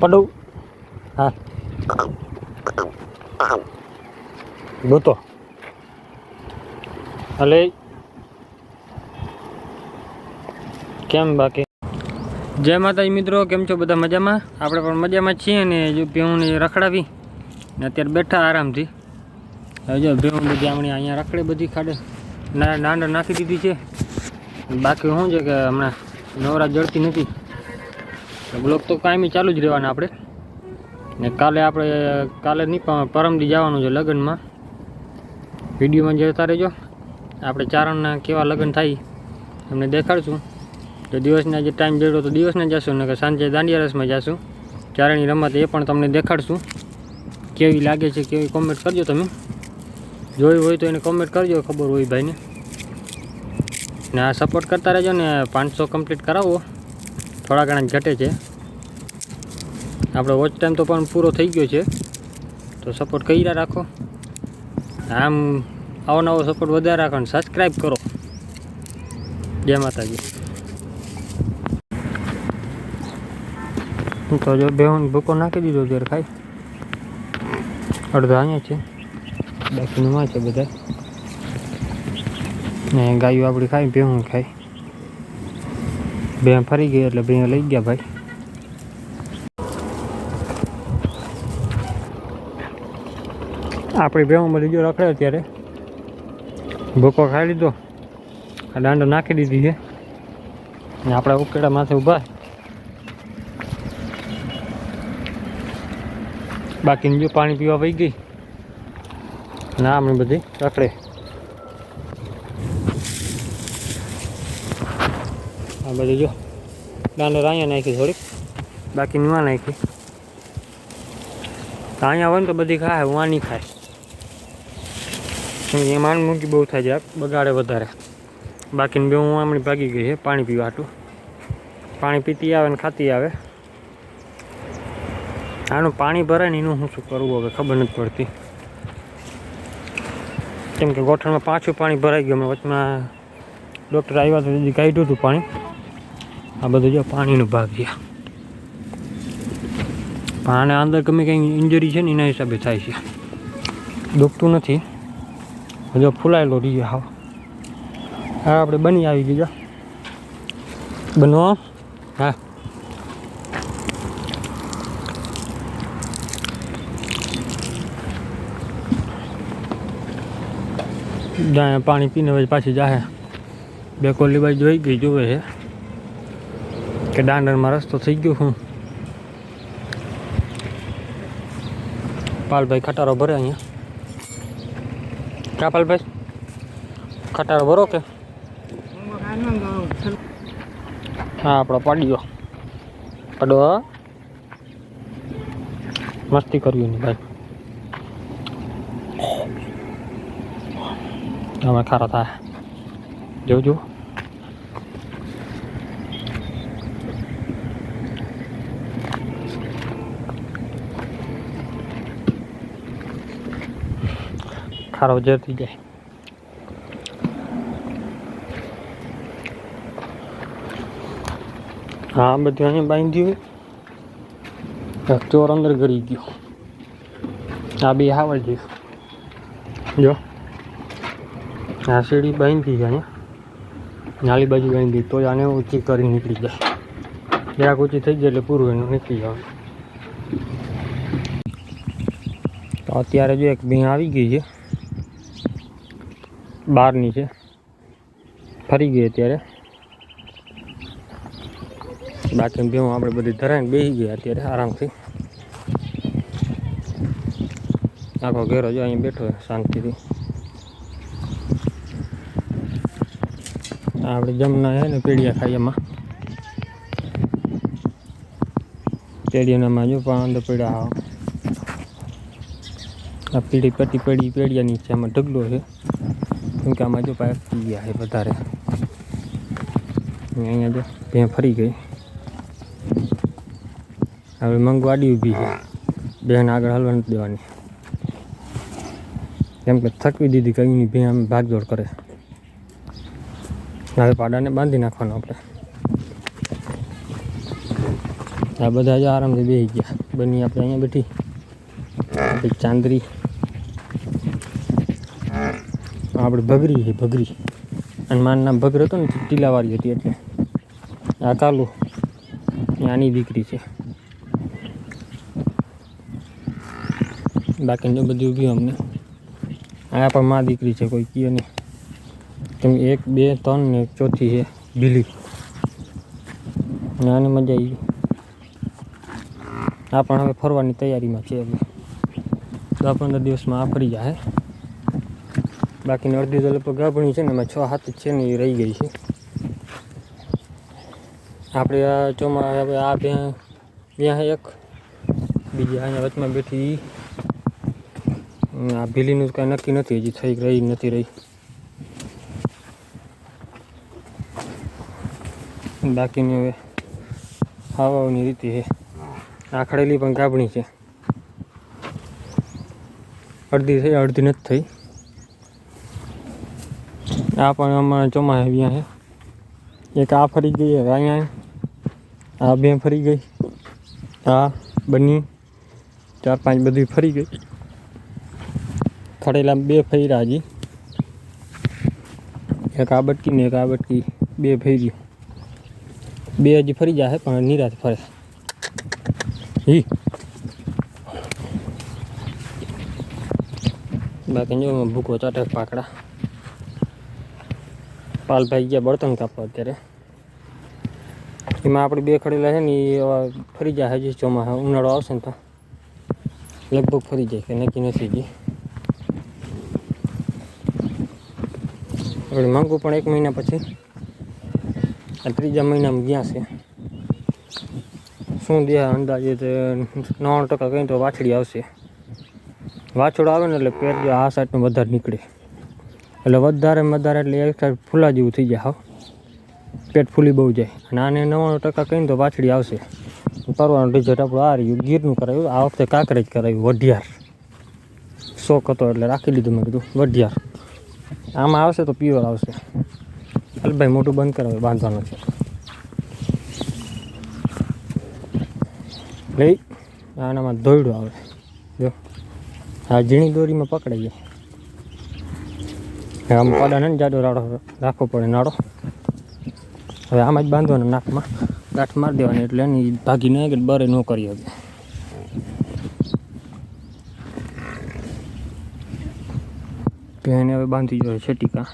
પડું. હા. ગોતો. હલે કેમ બાકી? જય માતાજી મિત્રો, કેમ છો બધા મજામાં? આપણે પણ મજામાં છીએ ને જો ભેહુંને રખડાવી ને અત્યારે બેઠા આરામથી. હવે જો ભેહું બધી હમણાં અહીંયા રખડે બધી ખાડે. ના નાંદર નાખી દીધી છે. બાકી શું છે કે હમણાં નવરા જડતી નથી. બ્લોક તો કાયમી ચાલુ જ રહેવાના આપણે. ને કાલે આપણે, કાલે નહીં, પણ પરમદી જવાનું છે લગ્નમાં. વિડીયોમાં જતા રહેજો. આપણે ચારણના કેવા લગ્ન થાય એમને દેખાડશું. તો દિવસના જે ટાઈમ જડ્યો તો દિવસના જશું ને કે સાંજે દાંડિયા રસમાં જશું. ચારણની રમત એ પણ તમને દેખાડશું. કેવી લાગે છે, કેવી કોમેન્ટ કરજો તમે. જોયું હોય તો એને કોમેન્ટ કરજો, ખબર હોય ભાઈને. ને આ સપોર્ટ કરતા રહેજો ને પાંચસો કમ્પ્લીટ કરાવો. થોડા ઘણા ઘટે છે. આપણો વોચ ટાઈમ તો પણ પૂરો થઈ ગયો છે. તો સપોર્ટ કર્યા રાખો. આમ આવો નવો સપોર્ટ વધારે રાખો ને સબસ્ક્રાઈબ કરો. જય માતાજી. તો જો બેહુન ભૂકો નાખી દીધો ત્યારે ખાઈ. અડધા અહીંયા છે. બાકીનું માં છે બધા ને ગાયું આપણી ખાઈ ભેહું ખાઈ. બે ફરી ગઈ એટલે બે લઈ ગયા ભાઈ. આપણી ભેહું લીધો રખડે અત્યારે. ભૂકો ખાઈ લીધો. દાંડો નાખી દીધી છે. ને આપણા ઉકેડા માથે ઊભા. બાકી જો પાણી પીવા વહી ગઈ. ના હમણાં બધી રખડે. આ બધું જો. દાંડો અહીંયા નાખી થોડીક. બાકી નીવા નાખી. અહીંયા હોય ને તો બધી ખાય વાની ખાય. એ માંડ મૂકી બહુ થાય છે બગાડે વધારે. બાકીની બે હું આમણી ભાગી ગઈ છે પાણી પીવા હાટું. પાણી પીતી આવે ને ખાતી આવે. આનું પાણી ભરાય ને એનું હું શું કરવું હવે, ખબર નથી પડતી. કેમ કે ગોઠણમાં પાછું પાણી ભરાઈ ગયું વચમાં ડૉક્ટર આવ્યા તો કાઢ્યું હતું પાણી. આ બધું જો પાણીનો ભાગ છે. પણ આને અંદર ગમે કંઈ ઇન્જરી છે ને એના હિસાબે થાય છે. દુખતું નથી. હજુ ફૂલાયેલો રહીએ હાવ. હા, આપણે બની આવી ગયા બનવો હા. જાય પાણી પીને પછી પાછી જાહે. બે કોલી બાજુ જોઈ ગઈ જોવે છે. કે દાંડરમાં રસ્તો થઈ ગયો હું પાલભાઈ ખટારો ભરે અહીંયા કા પાલભાઈ ખટારો ભરો કે હા આપણો પાડ્યો પાડો મસ્તી કર્યું ને ભાઈ અમે ખારા થાય જોજો ખારો જતી જાય. હા બધું અહીંયા બાંધ્યું ચોર અંદર ગળી ગયો. આ બે હાવલ જેવું જો. આ સીડી બાંધી અહીંયા. નાલી બાજુ બાંધી, તો આને ઊંચી કરી નીકળી જાય. જરાક ઊંચી થઈ જાય એટલે પૂરું એનું નીકળી જવાનું તો અત્યારે જો એક બે આવી ગઈ છે. બહારની છે. ફરી ગઈ અત્યારે. બાકી ભેવું આપણે બધી ધરાઈને બેસી ગયા અત્યારે આરામથી. આખો ઘેરો જો અહીંયા બેઠો શાંતિથી. આપણે જમના છે ને પેડિયા ખાઈ એમાં પેડિયાનામાં જો પણ અંદર પેડા આ પીડી પટી પડી પેડિયા નીચે આમાં ઢગલો છે. કેમ કે આમાં જો પાઇપ પી ગયા વધારે. અહીંયા જો ત્યાં ફરી ગઈ. હવે મંગવાડી ઊભી છે. બેન આગળ હલવા નથી દેવાની. કેમ કે થકવી દીધી કંઈની બે આમ ભાગદોડ કરે. હવે પાડાને બાંધી નાખવાનો આપણે. આ બધા જ આરામથી બેસી ગયા. બની આપણે અહીંયા બેઠી. ચાંદરી. આપણે ભગરી છે ભગરી. અને મારું નામ ભગર હતો ને ટીલાવાળી હતી એટલે. આ કાલુ આની દીકરી છે. બાકી જો બધું ગયું અમને. આ પણ મા દીકરી છે, કોઈ કીએ નહીં. તમે એક, બે, ત્રણ ને ચોથી છે, બિલી. આને મજા આવી આ પણ હવે ફરવાની તૈયારીમાં છે હવે. દસ પંદર દિવસમાં આ ફરી જાય. બાકીની અડધી તો લગભગ ગાભણી છે ને એમાં છ હાથ જ છે ને એ રહી ગઈ છે. આપણે આ ચોમા હવે આ બે ત્યાં એક. બીજી અહીંયા વચમાં બેઠી આ ભીલીનું કાંઈ નક્કી નથી, હજી થઈ રહી નથી રહી. બાકીની હવે ખાવાની રીતે છે. આખડેલી પણ ગાભણી છે. અડધી થઈ, અડધી નથી થઈ. આ પણ અમારા ચોમાસા આવ્યા છે. એક આ ફરી ગઈ અહીંયા આ બે ફરી ગઈ, આ બની. ચાર પાંચ બધી ફરી ગઈ. ખડેલા બે ફર્યા હજી. એક આ બટકી ને એક આ બટકી, બે ફર્યું. બે હજી ફરી જાય પણ નિરાશ ફરે. હી બાકી જો ભૂકો ચાટે પાકડા. પાલભાઈ ગયા બળતણ કાપવા અત્યારે. એમાં આપણે બે ખડેલા છે ને એ ફરી જાય હજી ચોમાસા ઉનાળો આવશે ને તો. લગભગ ફરી જાય કે નક્કી નથી જી આપણે માંગુ પણ એક મહિના પછી. આ ત્રીજા મહિનામાં ગયા છે. શું દે અંદાજે તો નવ્વાણું ટકા કંઈ તો વાછડી આવશે. વાછડો આવે ને એટલે પેટ આ સાઈડનું વધારે નીકળે. એટલે વધારે વધારે એટલે એક ફૂલા જેવું થઈ જાય, હાવ. પેટ ફૂલી બહુ જાય. અને આને નવ્વાણું ટકા કહીને તો પાછળી આવશે. કરવાનું રિઝલ્ટ આપણું આ રહ્યું, ગીરનું કરાવ્યું આ વખતે કાંકરેજ કરાવ્યું વઢિયાર. શોખ હતો એટલે રાખી લીધું મેં કીધું, વઢિયાર. આમાં આવશે તો પ્યોર આવશે. હાલ ભાઈ મોટું બંધ કરાવે બાંધવાનું છે. લઈ, આનામાં દોયડું આવે. જો, આ ઝીણી દોરીમાં પકડાઈ જાય. આમ પાડાને જાડો રાડો રાખવો પડે નાડો. હવે આમાં જ બાંધવાનો નાકમાં. ગાંઠ મારી દેવાની એટલે એની ભાગી નહીં કે બરે ન કરી શકે. એને હવે બાંધી જોઈએ છે ટીકા